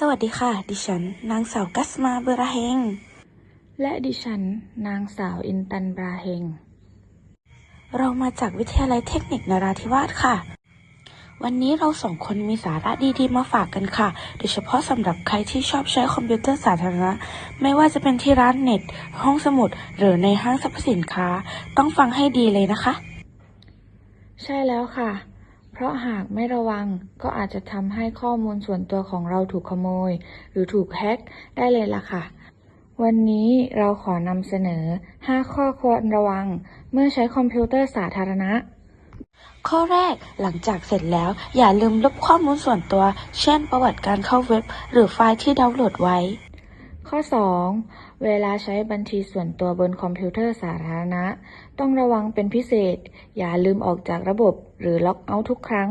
สวัสดีค่ะ ดิฉัน นางสาวกัสมาเบราเฮง และดิฉัน นางสาวอินตันบราเฮง เรามาจากวิทยาลัยเทคนิคนราธิวาสค่ะ วันนี้เราสองคนมีสาระดีๆ มาฝากกันค่ะ โดยเฉพาะสำหรับใครที่ชอบใช้คอมพิวเตอร์สาธารณะ ไม่ว่าจะเป็นที่ร้านเน็ต ห้องสมุด หรือในห้างสรรพสินค้า ต้องฟังให้ดีเลยนะคะ ใช่แล้วค่ะ เพราะหากไม่ระวังก็อาจจะทำให้ข้อมูลส่วนตัวของเราถูกขโมย หรือถูกแฮ็กได้เลยล่ะค่ะ วันนี้เราขอนำเสนอ 5 ข้อควรระวัง เมื่อใช้คอมพิวเตอร์สาธารณะ ข้อแรกหลังจากเสร็จแล้ว อย่าลืมลบข้อมูลส่วนตัว เช่น ประวัติการเข้าเว็บ หรือไฟล์ที่ดาวน์โหลดไว้ ข้อ 2. เวลาใช้บัญชีส่วนตัวบนคอมพิวเตอร์สาธารณะ ต้องระวังเป็นพิเศษ อย่าลืมออกจากระบบหรือล็อกเอาท์ทุกครั้ง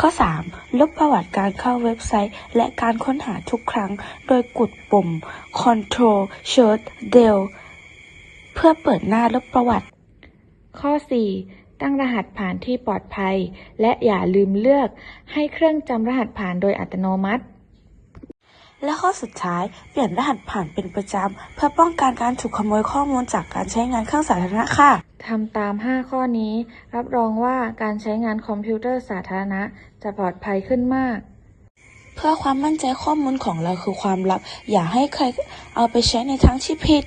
ข้อ 3. ลบประวัติการเข้าเว็บไซต์ และการค้นหาทุกครั้ง โดยกดปุ่ม Ctrl Shift Del เพื่อเปิดหน้าลบประวัติ ข้อ 4. ตั้งรหัสผ่านที่ปลอดภัย และอย่าลืมเลือกให้เครื่องจำรหัสผ่านโดยอัตโนมัติ และข้อสุดท้ายเปลี่ยนรหัสผ่านเป็นประจำ เพื่อป้องกันการถูกขโมยข้อมูลจากการใช้งานเครื่องสาธารณะค่ะทำตาม 5 ข้อนี้ รับรองว่าการใช้งานคอมพิวเตอร์สาธารณะ จะปลอดภัยขึ้นมาก เพื่อความมั่นใจข้อมูลของเราคือความลับ อย่าให้ใครเอาไปใช้ในทางที่ผิด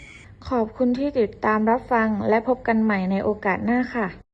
ขอบคุณที่ติดตามรับฟังและพบกันใหม่ในโอกาสหน้าค่ะ